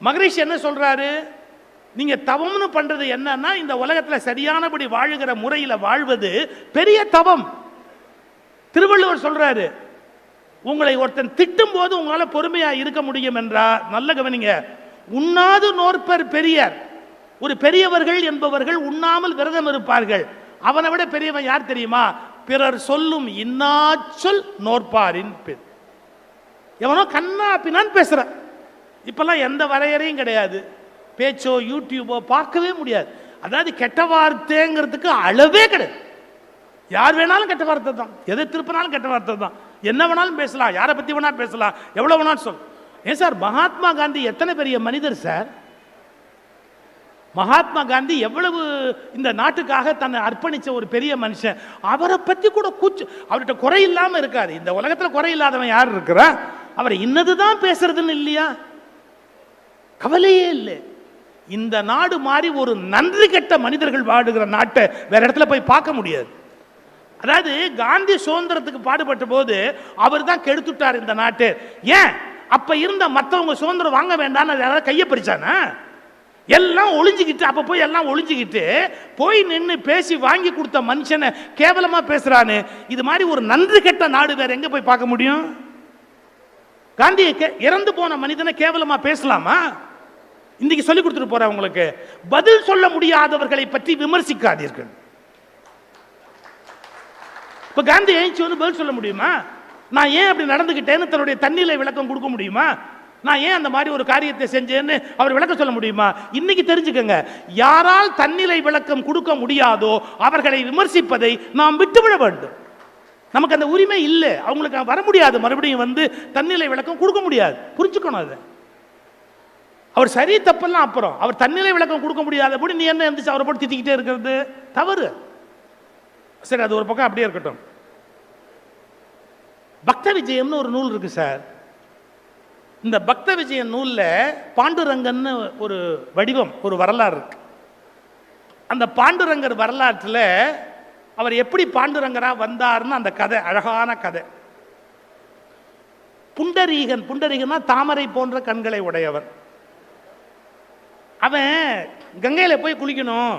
மகரிஷி என்ன சொல்றாரு? நீங்க தவம்னு பண்றது என்னன்னா இந்த உலகத்துல சரியானபடி வாழுகிற முறையில வாழ்வது பெரிய தவம். திருவள்ளுவர் சொல்றாரு உங்களை ஒருத்தன் திட்டும் போது உங்களால பொறுமையா இருக்க முடியும் என்றா? நல்ல கவனிங்க. உண்ணாது நோற்பர் பெரியர். ஒரு பெரியவர்கள் என்பவர்கள் உண்ணாமல் விரதம் இருப்பார்கள். அவனை விட பெரியவன் யார் தெரியுமா? பிறர் சொல்லும் இன்னாச்சொல் நோற்பாரின் பெண் எவனோ கண்ணா பின்னான்னு பேசுறான். இப்பெல்லாம் எந்த வரையறையும் கிடையாது. பேச்சோ யூடியூபோ பார்க்கவே முடியாது. அதாவது கெட்ட வார்த்தைங்கிறதுக்கு அளவே கிடையாது. யார் வேணாலும் கெட்ட வார்த்தை தான். எதை திருப்பினாலும் கெட்ட வார்த்தை தான். என்ன வேணாலும் பேசலாம். யாரை பத்தி வேணாலும் பேசலாம். எவ்வளோ வேணாலும் சொல். ஏன் சார் மகாத்மா காந்தி எத்தனை பெரிய மனிதர் சார்? மகாத்மா காந்தி எவ்வளவு இந்த நாட்டுக்காக தன்னை அர்ப்பணிச்ச ஒரு பெரிய மனுஷன். அவரை பற்றி கூட கூச்சு அவர்கிட்ட குறை இல்லாமல் இருக்காது இந்த உலகத்தில் குறை இல்லாதவன் யார் இருக்கிறா அவர் இன்னதுதான் பேசுறதுன்னு இல்லையா? கவலையே இல்லை. இந்த நாடு மாதிரி ஒரு நன்றி கெட்ட மனிதர்கள் வாடுகிற நாட்டை வேற இடத்துல போய் பார்க்க முடியாது. அதாவது காந்தி சுதந்திரத்துக்கு பாடுபட்ட போது அவர் தான் கெடுத்துட்டார் இந்த நாட்டு. ஏன்? அப்ப இருந்த மற்றவங்க சுதந்திரம் வாங்க வேண்டாம்னு யாராவது கையை பறிச்சானா எல்லாம் ஒளிஞ்சுக்கிட்டு அப்போ போய் எல்லாம் ஒளிஞ்சுக்கிட்டு போய் நின்று பேசி வாங்கி கொடுத்த மனுஷனை கேவலமாக பேசுகிறான்னு இது மாதிரி ஒரு நன்றி கெட்ட நாடு வேற எங்கே போய் பார்க்க முடியும்? காந்தியை இறந்து போன மனிதனை கேவலமாக பேசலாமா? இன்னைக்கு சொல்லி கொடுத்துட்டு போறேன் உங்களுக்கு. பதில் சொல்ல முடியாதவர்களை பற்றி விமர்சிக்காதீர்கள். இப்ப காந்தி எழுச்சி வந்து பதில் சொல்ல முடியுமா? நான் ஏன் அப்படி நடந்துக்கிட்டேன்னு தன்னுடைய தண்ணிலை விளக்கம் கொடுக்க முடியுமா? நான் ஏன் அந்த மாதிரி ஒரு காரியத்தை செஞ்சேன்னு அவர் விளக்கம் சொல்ல முடியுமா? இன்னைக்கு தெரிஞ்சுக்கங்க. யாரால் தன்னிலை விளக்கம் கொடுக்க முடியாதோ அவர்களை விமர்சிப்பதை நாம் விட்டுவிட வேண்டும். நமக்கு அந்த உரிமை இல்லை. அவங்களுக்கு வர முடியாது. மறுபடியும் வந்து தன்னிலை விளக்கம் கொடுக்க முடியாது. புரிஞ்சுக்கணும் அதை. அவர் சரி தப்பெல்லாம் அப்புறம். அவர் தன்னிலை விளக்கம் கொடுக்க முடியாதபடி நீ என்ன எந்திரிச்சு அவரை போட்டு திட்டிக்கிட்டே இருக்கிறது? தவறு. சரி அது ஒரு பக்கம் அப்படியே இருக்கட்டும். பக்த விஜயம்னு ஒரு நூல் இருக்கு சார். இந்த பக்த விஜயன் நூல்ல பாண்டுரங்கன்னு ஒரு வடிவம் ஒரு வரலாறு இருக்கு. அந்த பாண்டுரங்கர் வரலாற்றில் அவர் எப்படி பாண்டுரங்கரா வந்தார்னு அந்த கதை அழகான கதை. புண்டரீகன் புண்டரீகன்னா தாமரை போன்ற கண்களை உடையவர். அவன் கங்கையில் போய் குளிக்கணும்.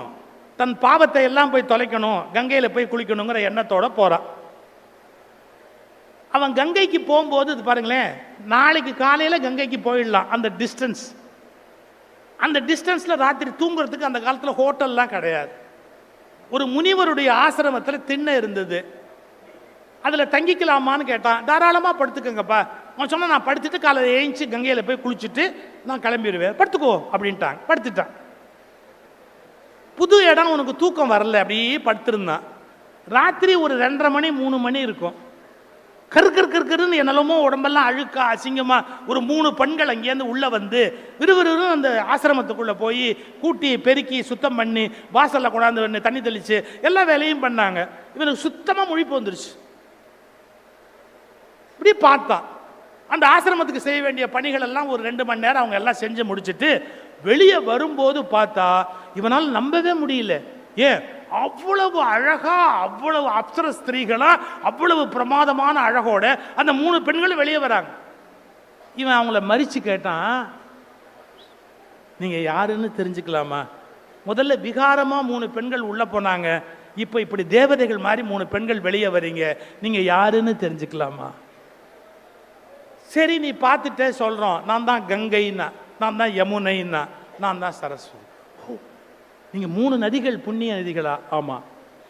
தன் பாவத்தை எல்லாம் போய் தொலைக்கணும். கங்கையில் போய் குளிக்கணுங்கிற எண்ணத்தோடு போகிறான் அவன் கங்கைக்கு போகும்போது இது பாருங்களேன் நாளைக்கு காலையில் கங்கைக்கு போயிடலாம். அந்த டிஸ்டன்ஸ் அந்த டிஸ்டன்ஸில் ராத்திரி தூங்குறதுக்கு அந்த காலத்தில் ஹோட்டல்லாம் கிடையாது. ஒரு முனிவருடைய ஆசிரமத்தில் திண்ணை இருந்தது. அதில் தங்கிக்கலாமான்னு கேட்டான். தாராளமாக படுத்துக்கங்கப்பா. அவன் சொன்னால் நான் படுத்துட்டு காலையில் ஏஞ்சி கங்கையில் போய் குளிச்சுட்டு நான் கிளம்பிடுவேன். படுத்துக்கோ அப்படின்ட்டாங்க படுத்துட்டான். புது இடம் உனக்கு தூக்கம் வரல அப்படியே படுத்திருந்தான். ராத்திரி ஒரு ரெண்டரை மணி மூணு மணி இருக்கும். கரு கரு கரு கருன்னு என்னெல்லாமோ உடம்பெல்லாம் அழுக்கா அசிங்கமா ஒரு மூணு பெண்கள் அங்கேருந்து உள்ளே வந்து விறுவிறுன்னு அந்த ஆசிரமத்துக்குள்ளே போய் கூட்டி பெருக்கி சுத்தம் பண்ணி வாசலில் கொண்டாந்து தண்ணி தெளித்து எல்லா வேலையும் பண்ணாங்க. இவனுக்கு சுத்தமாக முழிப்பு வந்துருச்சு. இப்படி பார்த்தான். அந்த ஆசிரமத்துக்கு செய்ய வேண்டிய பணிகள் எல்லாம் ஒரு ரெண்டு மணி நேரம் அவங்க எல்லாம் செஞ்சு முடிச்சிட்டு வெளியே வரும்போது பார்த்தா இவனால் நம்பவே முடியல. ஏன்? அவ்வளவு அழகா அவ்வளவு அப்சர ஸ்திரீகளா அவ்வளவு பிரமாதமான அழகோட அந்த மூணு பெண்களும் வெளியே வராங்க. இவன் அவங்கள மறிச்சு கேட்டான் நீங்க யாருன்னு தெரிஞ்சுக்கலாமா? முதல்ல விகாரமா மூணு பெண்கள் உள்ள போனாங்க. இப்போ இப்படி தேவதைகள் மாதிரி மூணு பெண்கள் வெளியே வரீங்க. நீங்க யாருன்னு தெரிஞ்சுக்கலாமா? சரி நீ பார்த்துட்டே சொல்கிறோம் நான் தான் கங்கைன்னா நான் தான் யமுனைன்னா நான் தான் சரஸ்வதி. ஓ, நீங்கள் மூணு நதிகள் புண்ணிய நதிகளா? ஆமாம்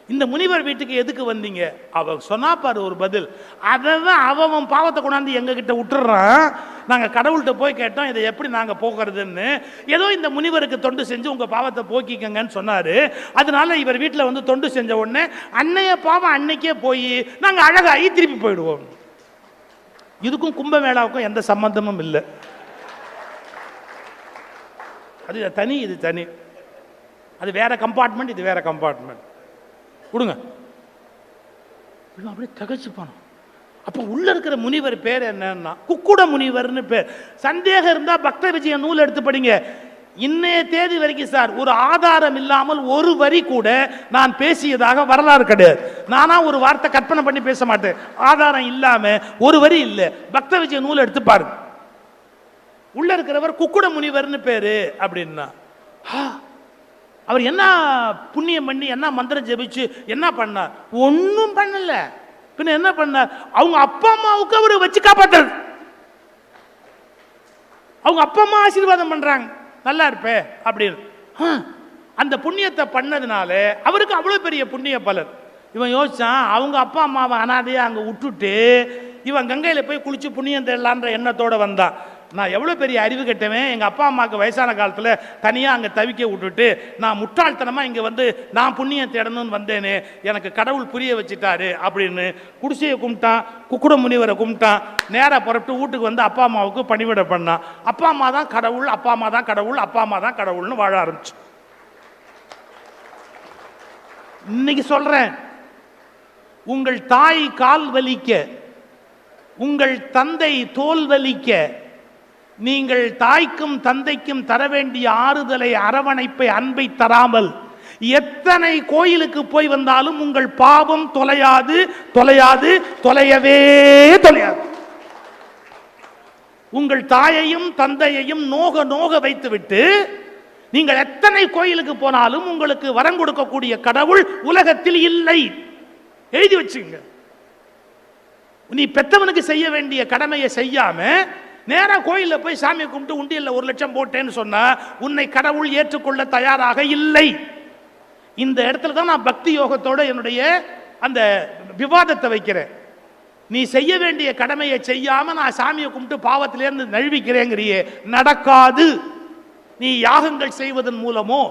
இந்த முனிவர் வீட்டுக்கு எதுக்கு வந்தீங்க? அவ சொன்னா பாரு ஒரு பதில். அவன் அவன் பாவத்தை கொண்டாந்து எங்ககிட்ட விட்டுறான். நாங்கள் கடவுள்கிட்ட போய் கேட்டோம் இதை எப்படி நாங்கள் போக்குறதுன்னு. ஏதோ இந்த முனிவருக்கு தொண்டு செஞ்சு உங்கள் பாவத்தை போக்கிக்கங்கன்னு சொன்னார். அதனால இவர் வீட்டில் வந்து தொண்டு செஞ்ச உடனே அன்னைய பாவம் அன்னைக்கே போய் நாங்கள் அழகாகி திருப்பி போயிடுவோம். இதுக்கும் கும்பமேளாவுக்கும் எந்த சம்பந்தமும் இல்லை. அது தனி இது தனி. அது வேற கம்பார்ட்மெண்ட் இது வேற கம்பார்ட்மெண்ட் கொடுங்க. அப்படியே தகச்சு போனோம் அப்போ உள்ள இருக்கிற முனிவர் பேர் என்னன்னா குக்குட முனிவர்னு பேர். சந்தேகம் இருந்தா பக்த விஜய நூல் எடுத்து படிங்க. இன்னைய தேதி வரைக்கும் சார் ஒரு ஆதாரம் இல்லாமல் ஒரு வரி கூட நான் பேசியதாக வரலாறு கிடையாது. நானா ஒரு வார்த்தை கற்பனை பண்ணி பேச மாட்டேன். ஆதாரம் இல்லாம ஒரு வரி இல்லை. பக்த விஜய நூல் எடுத்து பாருங்க. உள்ள இருக்கிறவர் குக்குட முனிவர்னு பேரு அப்படின்னா. அவர் என்ன புண்ணியம் பண்ணி என்ன மந்திரம் ஜெபிச்சு என்ன பண்ணார்? ஒன்றும் பண்ணல. பின்ன என்ன பண்ணார்? அவங்க அப்பா அம்மாவுக்கு அவர் வச்சு காப்பாத்துறது. அவங்க அப்பா அம்மா ஆசீர்வாதம் பண்றாங்க. நல்லா இருப்பே அப்படின்னு அந்த புண்ணியத்தை பண்ணதுனால அவருக்கு அவ்வளோ பெரிய புண்ணிய பலன். இவன் யோசிச்சான் அவங்க அப்பா அம்மாவை அனாதையாக அங்கே விட்டுட்டு இவன் கங்கையில் போய் குளிச்சு புண்ணியம் தேடலான்ற எண்ணத்தோடு வந்தான். நான் எவ்வளோ பெரிய அறிவு கெட்டவன்? எங்கள் அப்பா அம்மாவுக்கு வயசான காலத்தில் தனியாக அங்கே தவிக்க விட்டுட்டு நான் முட்டாள்தனமாக இங்கே வந்து நான் புண்ணியம் தேடணும்னு வந்தேனே எனக்கு கடவுள் புரிய வச்சுட்டாரு அப்படின்னு குடிசையை கும்பிட்டான் குக்குட முனிவரை கும்பிட்டான் நேராக புறப்பட்டு வீட்டுக்கு வந்து அப்பா அம்மாவுக்கு பணிவிட பண்ணான். அப்பா அம்மா தான் கடவுள் அப்பா அம்மா தான் கடவுள் அப்பா அம்மா தான் கடவுள்னு வாழ ஆரம்பிச்சு. இன்னைக்கு சொல்றேன் உங்கள் தாய் கால் வலிக்க உங்கள் தந்தை தோல் வலிக்க நீங்கள் தாய்க்கும் தந்தைக்கும் தர வேண்டிய ஆறுதலை அரவணைப்பை அன்பை தராமல் எத்தனை கோயிலுக்கு போய் வந்தாலும் உங்கள் பாவம் தொலையாது தொலையாது தொலையவே தொலையாது. உங்கள் தாயையும் தந்தையையும் நோக நோக வைத்துவிட்டு நீங்கள் எத்தனை கோயிலுக்கு போனாலும் உங்களுக்கு வரம் கொடுக்கக்கூடிய கடவுள் உலகத்தில் இல்லை. எழுதி வச்சுங்க. நீ பெத்தவனுக்கு செய்ய வேண்டிய கடமையை செய்யாம நேராக கோயிலில் போய் சாமியை கும்பிட்டு உண்டியல்ல ஒரு லட்சம் போட்டேன்னு சொன்னால் உன்னை கடவுள் ஏற்றுக்கொள்ள தயாராக இல்லை. இந்த இடத்துல தான் நான் பக்தி யோகத்தோட என்னுடைய அந்த விவாதத்தை வைக்கிறேன். நீ செய்ய வேண்டிய கடமையை செய்யாம நான் சாமியை கும்பிட்டு பாவத்திலேருந்து நழுவிக்கிறேங்கிறியே நடக்காது. நீ யாகங்கள் செய்வதன் மூலமோ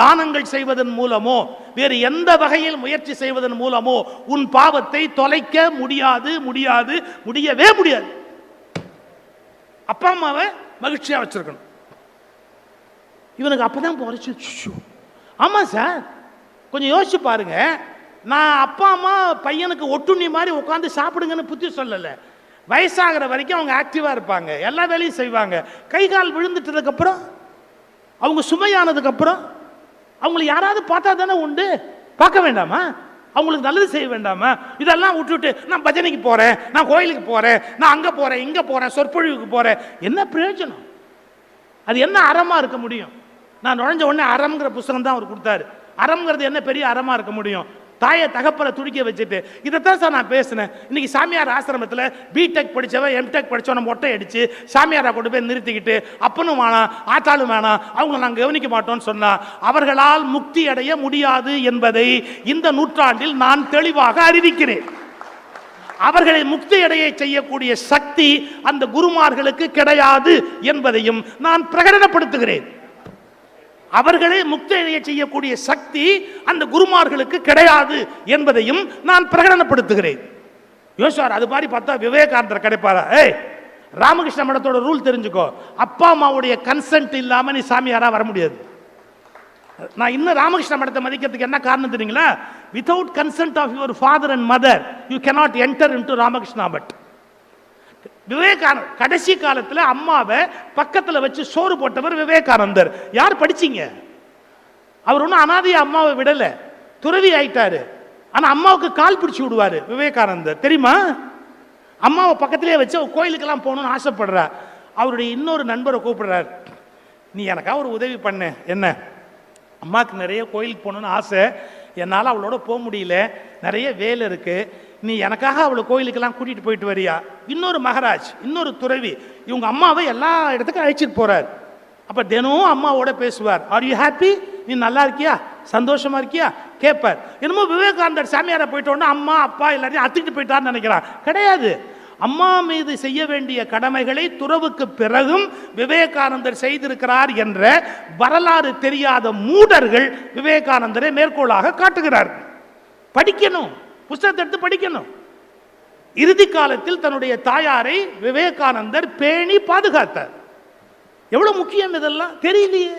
தானங்கள் செய்வதன் மூலமோ வேறு எந்த வகையில் முயற்சி செய்வதன் மூலமோ உன் பாவத்தை தொலைக்க முடியாது முடியாது முடியவே முடியாது. அப்பா அம்மாவை மகிழ்ச்சியாக வச்சுருக்கணும். இவனுக்கு அப்பதான் போறச்சு ஆமாம் சார். கொஞ்சம் யோசிச்சு பாருங்க. நான் அப்பா அம்மா பையனுக்கு ஒட்டுண்ணி மாதிரி உட்காந்து சாப்பிடுங்கன்னு புத்தி சொல்லலை. வயசாகிற வரைக்கும் அவங்க ஆக்டிவாக இருப்பாங்க. எல்லா வேலையும் செய்வாங்க. கை கால் விழுந்துட்டதுக்கப்புறம் அவங்க சுமையானதுக்கப்புறம் அவங்களை யாராவது பார்த்தா தானே உண்டு? பார்க்க வேண்டாமா? அவங்களுக்கு நல்லது செய்ய வேண்டாமா? இதெல்லாம் விட்டுட்டு நான் பஜனைக்கு போறேன் நான் கோயிலுக்கு போறேன் நான் அங்க போறேன் இங்க போறேன் சொற்பொழிவுக்கு போறேன். என்ன பிரயோஜனம்? அது என்ன அறமா இருக்க முடியும்? நான் நுழைஞ்ச உடனே அறம்ங்கிற புஸ்தகம் தான் அவர் கொடுத்தாரு. அறம்ங்கிறது என்ன பெரிய அறமா இருக்க முடியும்? தாயை தகப்பனை துடிக்க வச்சுட்டு இதைத்தான் சார் நான் பேசினேன். இன்னைக்கு சாமியார் ஆசிரமத்தில் பிடெக் படிச்சவன் எம்டெக் படித்தவன் மொட்டை அடித்து சாமியாரை கொண்டு போய் நிறுத்திக்கிட்டு அப்பனும் வேணாம் ஆத்தாளும் வேணாம் அவங்க நாங்கள் கவனிக்க மாட்டோம்னு சொன்னால் அவர்களால் முக்தி அடைய முடியாது என்பதை இந்த நூற்றாண்டில் நான் தெளிவாக அறிவிக்கிறேன். அவர்களை முக்தி அடைய செய்யக்கூடிய சக்தி அந்த குருமார்களுக்கு கிடையாது என்பதையும் நான் பிரகடனப்படுத்துகிறேன். அவர்களை முக்தடைய செய்யக்கூடிய சக்தி அந்த குருமார்களுக்கு கிடையாது என்பதையும் நான் பிரகடனப்படுத்துகிறேன். யோசிச்சார் அது மாதிரி பார்த்தா விவேகானந்தர் கிடைப்பாரா? ஏய் ராமகிருஷ்ண மடத்தோட ரூல் தெரிஞ்சுக்கோ. அப்பா அம்மாவுடைய கன்சென்ட் இல்லாம நீ சாமியாரா வர முடியாது. நான் இன்னும் ராமகிருஷ்ண மடத்தை மதிக்கிறதுக்கு என்ன காரணம் தெரியுங்களா? Without consent of your father and mother you cannot enter into Ramakrishna but Vivekananda கடைசி காலத்தில் அம்மாவை பக்கத்தில் வச்சு சோறு போட்டவர் விவேகானந்தர். யார் படிச்சீங்க? அவர் ஒன்றும் அனாதைய அம்மாவை விடலை. துறவி ஆயிட்டாரு. ஆனால் அம்மாவுக்கு கால் பிடிச்சி விடுவார் விவேகானந்தர். தெரியுமா? அம்மாவை பக்கத்திலே வச்சு அவர் கோயிலுக்கெல்லாம் போகணும்னு ஆசைப்படுறா. அவருடைய இன்னொரு நண்பரை கூப்பிடுறார். நீ எனக்காக ஒரு உதவி பண்ணு. என்ன? அம்மாவுக்கு நிறைய கோயிலுக்கு போகணுன்னு ஆசை. என்னால் அவளோட போக முடியல. நிறைய வேலை இருக்குது நீ எனக்காக அவளை கோயிலுக்கெல்லாம் கூட்டிகிட்டு போயிட்டு வரியா? இன்னொரு மகராஜ் இன்னொரு துறவி இவங்க அம்மாவை எல்லா இடத்துக்கும் அழைச்சிட்டு போகிறார் அப்போ தினமும் அம்மாவோட பேசுவார். ஆர் யூ ஹாப்பி நீ நல்லா இருக்கியா? சந்தோஷமா இருக்கியா? கேட்பார். என்னமோ விவேகானந்தர் சாமியாரை போயிட்டோன்னா அம்மா அப்பா எல்லாரையும் அத்துக்கிட்டு போயிட்டான்னு நினைக்கிறான் கிடையாது. அம்மா மீது செய்ய வேண்டிய கடமைகளை துறவுக்கு பிறகும் விவேகானந்தர் செய்திருக்கிறார் என்ற வரலாறு தெரியாத மூடர்கள் விவேகானந்தரை மேற்கோளாக காட்டுகிறார்கள். படிக்கணும். புஸ்தகத்தை எடுத்து படிக்கணும். இறுதி காலத்தில் தன்னுடைய தாயாரை விவேகானந்தர் பேணி பாதுகாத்தார். எவ்வளவு முக்கியம் இதெல்லாம்? தெரியலையே.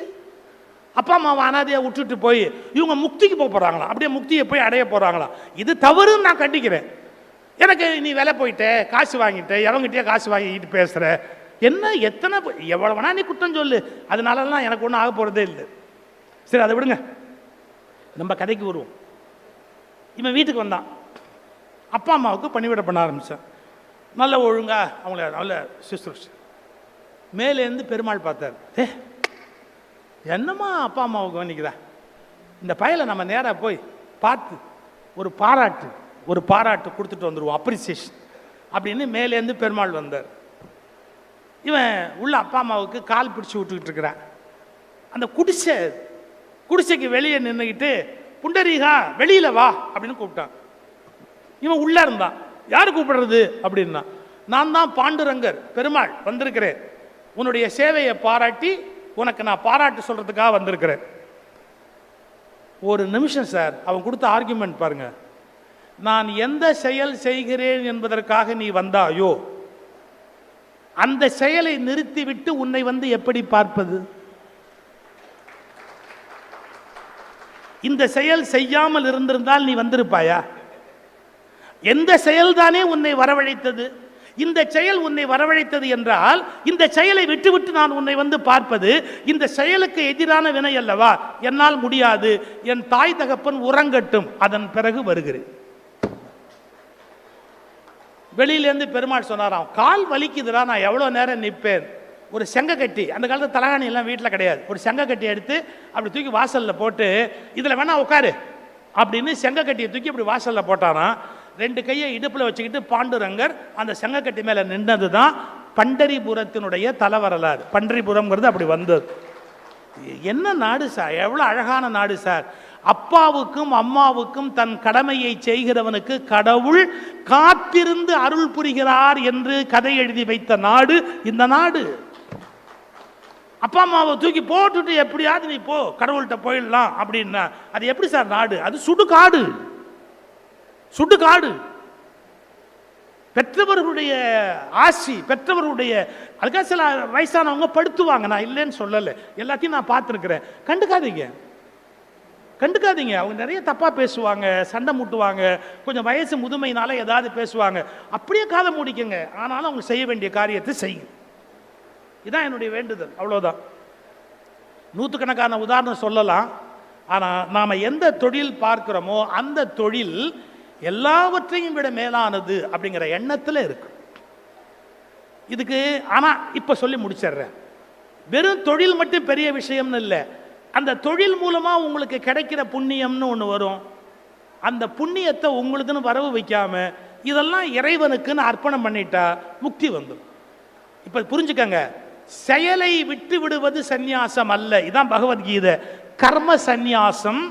அப்பா அம்மாவை அனாதையை விட்டுட்டு போய் இவங்க முக்திக்கு போக போகிறாங்களா அப்படியே முக்தியை போய் அடைய போகிறாங்களா இது தவறுன்னு நான் கண்டிக்கிறேன். எனக்கு நீ விலை போயிட்ட காசு வாங்கிட்ட எவங்கிட்டயே காசு வாங்கிட்டு பேசுகிற என்ன எத்தனை எவ்வளோ வேணா நீ குற்றம் சொல்லு. அதனாலலாம் எனக்கு ஒன்றும் ஆக போகிறதே இல்லை. சரி அதை விடுங்க. நம்ம கதைக்கு வருவோம். இவன் வீட்டுக்கு வந்தான். அப்பா அம்மாவுக்கு பணிவிட பண்ண ஆரம்பித்தான் நல்ல ஒழுங்கா அவங்கள நல்ல சுசுரூஷ் மேலேருந்து பெருமாள் பார்த்தார். ஏ என்னம்மா அப்பா அம்மாவுக்கு கவனிக்கிறா? இந்த பயலை நம்ம நேராக போய் பார்த்து ஒரு பாராட்டு ஒரு பாராட்டு கொடுத்துட்டு வந்துடுவோம் அப்ரிசியேஷன் அப்படின்னு மேலேருந்து பெருமாள் வந்தார். இவன் உள்ள அப்பா அம்மாவுக்கு கால் பிடிச்சி விட்டுக்கிட்டு இருக்கிறான். அந்த குடிசை குடிசைக்கு வெளியே நின்றுக்கிட்டு புண்டரீகா வெளியில வா அப்படின்னு கூப்பிட்டான். இவன் உள்ளே இருந்தான் யார் கூப்பிடுறது? அப்படின்னா நான் தான் பாண்டுரங்கர் பெருமாள் வந்திருக்கிறேன். உன்னுடைய சேவையை பாராட்டி உனக்கு நான் பாராட்டு சொல்கிறதுக்காக வந்திருக்கிறேன். ஒரு நிமிஷம் சார். அவன் கொடுத்த ஆர்குமெண்ட் பாருங்க. நான் எந்த செயல் செய்கிறேன் என்பதற்காக நீ வந்தாயோ அந்த செயலை நிறுத்திவிட்டு உன்னை வந்து எப்படி பார்ப்பது? இந்த செயல் செய்யாமல் இருந்திருந்தால் நீ வந்திருப்பாயா? எந்த செயல்தானே உன்னை வரவழைத்தது? இந்த செயல் உன்னை வரவழைத்தது என்றால் இந்த செயலை விட்டுவிட்டு நான் உன்னை வந்து பார்ப்பது இந்த செயலுக்கு எதிரான வினை அல்லவா? என்னால் முடியாது. என் தாய் தகப்பன் உறங்கட்டும். அதன் பிறகு வருகிறேன். வெளியிலேருந்து பெருமாள் சொன்னாராம் கால் வலிக்குதுடா நான் எவ்வளோ நேரம் நிற்பேன்? ஒரு செங்க கட்டி அந்த காலத்தில் தலகாணி எல்லாம் வீட்டில் கிடையாது. ஒரு செங்க கட்டி எடுத்து அப்படி தூக்கி வாசலில் போட்டு இதில் வேணா உட்காரு அப்படின்னு செங்க கட்டியை தூக்கி இப்படி வாசலில் போட்டாராம். ரெண்டு கையை இடுப்பில் வச்சுக்கிட்டு பாண்டுரங்கர் அந்த செங்கக்கட்டி மேலே நின்றது தான் பண்டரிபுரத்தினுடைய தலவரலாறு. பண்டரிபுரம்ங்கிறது அப்படி வந்தது. என்ன நாடு சார்? எவ்வளோ அழகான நாடு சார். அப்பாவுக்கும் அம்மாவுக்கும் தன் கடமையை செய்கிறவனுக்கு கடவுள் காத்திருந்து அருள் புரிகிறார் என்று கதை எழுதி வைத்த நாடு இந்த நாடு. அப்பா அம்மாவை தூக்கி போட்டுட்டு எப்படியாவது நீ போ கடவுள்கிட்ட போயிடலாம் அப்படின்னா. அது எப்படி சார் நாடு? அது சுடுகாடு. சுடுகாடு பெற்றவர்களுடைய ஆசி பெற்றவர்களுடைய அதுக்காக சில வயசானவங்க படுத்துவாங்க. நான் இல்லைன்னு சொல்லலை. எல்லாத்தையும் நான் பார்த்துருக்குறேன். கண்டுக்காதீங்க. கண்டுக்காதீங்க. அவங்க நிறைய தப்பாக பேசுவாங்க சண்டை மூட்டுவாங்க கொஞ்சம் வயசு முதுமையினால ஏதாவது பேசுவாங்க. அப்படியே காதை மூடிக்கங்க. ஆனாலும் அவங்க செய்ய வேண்டிய காரியத்தை செய்யும் இதான் என்னுடைய வேண்டுதல். அவ்வளோதான் நூற்றுக்கணக்கான உதாரணம் சொல்லலாம். ஆனால் நாம் எந்த தொழில் பார்க்குறோமோ அந்த தொழில் எல்லாவற்றையும் விட மேலானது அப்படிங்கிற எண்ணத்தில் இருக்கு. இதுக்கு ஆனால் இப்போ சொல்லி முடிச்சிடுறேன். வெறும் தொழில் மட்டும் பெரிய விஷயம்னு இல்லை. அந்த தொழில் மூலமாக உங்களுக்கு கிடைக்கிற புண்ணியம்னு ஒன்று வரும். அந்த புண்ணியத்தை உங்களுக்குன்னு வரவு வைக்காம இதெல்லாம் இறைவனுக்குன்னு அர்ப்பணம் பண்ணிட்டா முக்தி வந்துடும் இப்போ புரிஞ்சுக்கங்க. செயலை விட்டு விடுவது சந்நியாசம் அல்ல. இதான் பகவத்கீதை. கர்ம சந்நியாசம்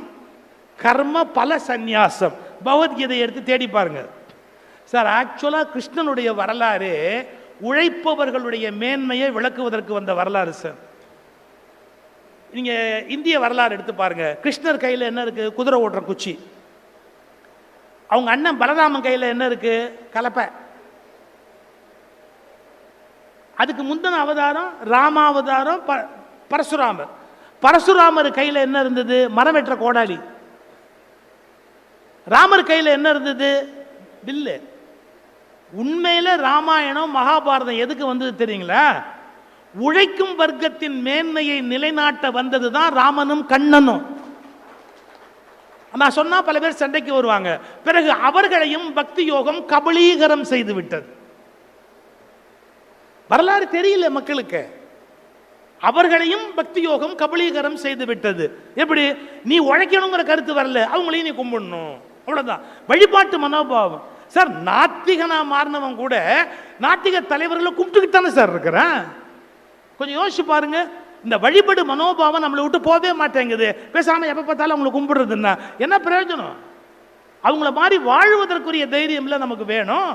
கர்ம பல சந்நியாசம். பகவத்கீதை எடுத்து தேடி பாருங்க. சார் ஆக்சுவலாக கிருஷ்ணனுடைய வரலாறு உழைப்பவர்களுடைய மேன்மையை விளக்குவதற்கு வந்த வரலாறு சார். நீங்க இந்திய வரலாறு எடுத்து பாருங்க. கிருஷ்ணர் கையில் என்ன இருக்கு? குதிரை ஓட்டுற குச்சி. அவங்க அண்ணன் பலராமன் கையில் என்ன இருக்கு? கலப்பை. அதுக்கு முந்தின அவதாரம் ராமாவதாரம் ப பரசுராமர். பரசுராமர் கையில் என்ன இருந்தது? மரம் வெட்டுற கோடாலி. ராமர் கையில் என்ன இருந்தது? வில்லு உண்மையில் ராமாயணம் மகாபாரதம் எதுக்கு வந்தது தெரியுங்களா? உழைக்கும் வர்க்கத்தின் மேன்மையை நிலைநாட்ட வந்தது தான் ராமனும் கண்ணனும். நான் சொன்னால் பல பேர் சண்டைக்கு வருவாங்க. பிறகு அவர்களையும் பக்தி யோகம் கபலீகரம் செய்து விட்டது. வரலாறு தெரியல மக்களுக்கு. அவர்களையும் பக்தி யோகம் கபலீகரம் செய்து விட்டது. எப்படி? நீ உழைக்கணுங்கிற கருத்து வரல. அவங்களையும் நீ கும்பிடணும். அவ்வளோதான் வழிபாட்டு மனோபாவம். சார் நாத்திகனாக மாறினவன் கூட நாத்திக தலைவர்களை கும்பிட்டுக்கிட்டு தானே சார் இருக்கிறேன்? கொஞ்சம் யோசிச்சு பாருங்க. இந்த வழிபடு மனோபாவம் நம்மளை விட்டு போகவே மாட்டேங்குது. பேசாமல் எப்போ பார்த்தாலும் அவங்களை கும்பிடுறதுன்னா என்ன பிரயோஜனம்? அவங்கள மாதிரி வாழ்வதற்குரிய தைரியம்ல நமக்கு வேணும்.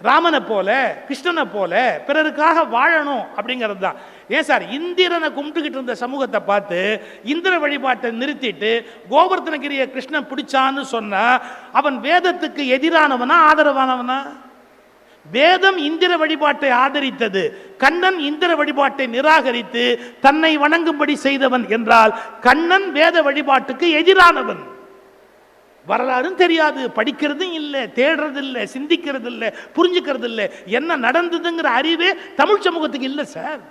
ராமனை போல கிருஷ்ணனை போல பிறருக்காக வாழணும் அப்படிங்கிறது தான். ஏன் சார்? இந்திரனை கும்பிட்டுக்கிட்டு இருந்த சமூகத்தை பார்த்து இந்திர வழிபாட்டை நிறுத்திட்டு கோவர்த்தனகிரிய கிருஷ்ணன் பிடிச்சான்னு சொன்னா அவன் வேதத்துக்கு எதிரானவனா ஆதரவானவனா? வேதம் இந்திர வழிபாட்டை ஆதரித்தது. கண்ணன் இந்திர வழிபாட்டை நிராகரித்து தன்னை வணங்கும்படி செய்தவன் என்றால் கண்ணன் வேத வழிபாட்டுக்கு எதிரானவன். வரலாறும் தெரியாது. படிக்கிறதும் இல்லை தேடுறது இல்லை சிந்திக்கிறது இல்லை புரிஞ்சுக்கிறது இல்லை என்ன நடந்ததுங்கிற அறிவே தமிழ் சமூகத்துக்கு இல்லை சார்.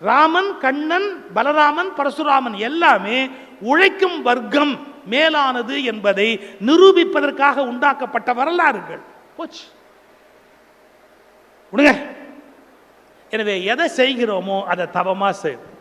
ராமன் கண்ணன் பலராமன் பரசுராமன் எல்லாமே உழைக்கும் வர்க்கம் மேலானது என்பதை நிரூபிப்பதற்காக உண்டாக்கப்பட்ட வரலாறுகள். போச்சு. விடுங்க. எனவே எதை செய்கிறோமோ அதை தவமா செய்யும்